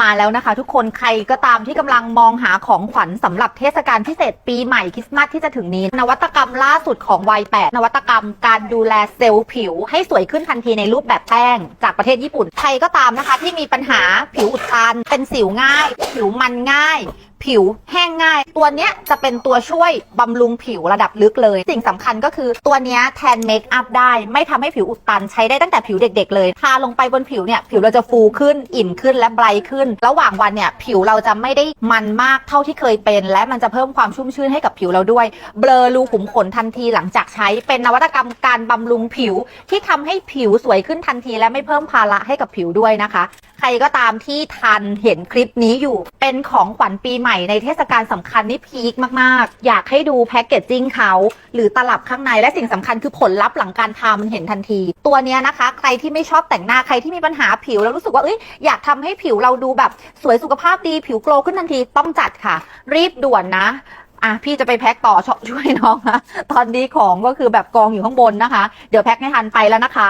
มาแล้วนะคะ ทุกคนใครก็ตามที่กำลังมองหาของขวัญสำหรับเทศกาลพิเศษปีใหม่คริสต์มาสที่จะถึงนี้ นวัตกรรมล่าสุดของวัยแปดนวัตกรรมการดูแลเซลล์ผิว ให้สวยขึ้นทันทีในรูปแบบแป้ง จากประเทศญี่ปุ่น ใครก็ตามนะคะ ที่มีปัญหาผิวอุดตันเป็นสิวง่าย ผิวมันง่าย ผิวแห้ง ง่ายตัวเนี้ยจะเป็นตัวช่วยบำรุงผิวระดับลึกเลย สิ่งสำคัญก็คือตัวเนี้ยแทนเมคอัพได้ ไม่ทำให้ผิวอุดตันใช้ได้ตั้งแต่ผิวเด็ก ๆ เลยทาลงไปบนผิวเนี่ยผิวเราจะฟูขึ้นอิ่มขึ้นและไบรท์ขึ้น ระหว่างวันเนี่ยผิวเราจะไม่ได้มันมากเท่าที่เคยเป็น และมันจะเพิ่มความชุ่มชื่นให้กับผิวเราด้วย เบลอรูขุมขนทันทีหลังจากใช้เป็นนวัตกรรมการบำรุงผิวที่ทำให้ผิวสวยขึ้นทันที และไม่เพิ่มภาระให้กับผิวด้วยนะคะ รก็ตามที่ทันเห็นคลิปนี้อยู่ เป็นของขวัญปีใหม่ในเทศกาลสำคัญนี่พีคมากๆ อยากให้ดูแพ็กเกจจิ้งเขา หรือตลับข้างในและสิ่งสำคัญคือผลลัพธ์หลังการทามันเห็นทันที ตัวเนี้ยนะคะ ใครที่ไม่ชอบแต่งหน้าใครที่มีปัญหาผิวแล้วรู้สึกว่าเอ้ยอยากทำให้ผิวเราดูแบบสวยสุขภาพดีผิวโกลขึ้นทันทีต้องจัดค่ะ รีบด่วนนะอะพี่จะไปแพ็คต่อชช่วยน้องนะตอนนี้ของก็คือแบบกองอยู่ข้างบนนะคะ เดี๋ยวแพ็คให้ทันไปแล้วนะคะ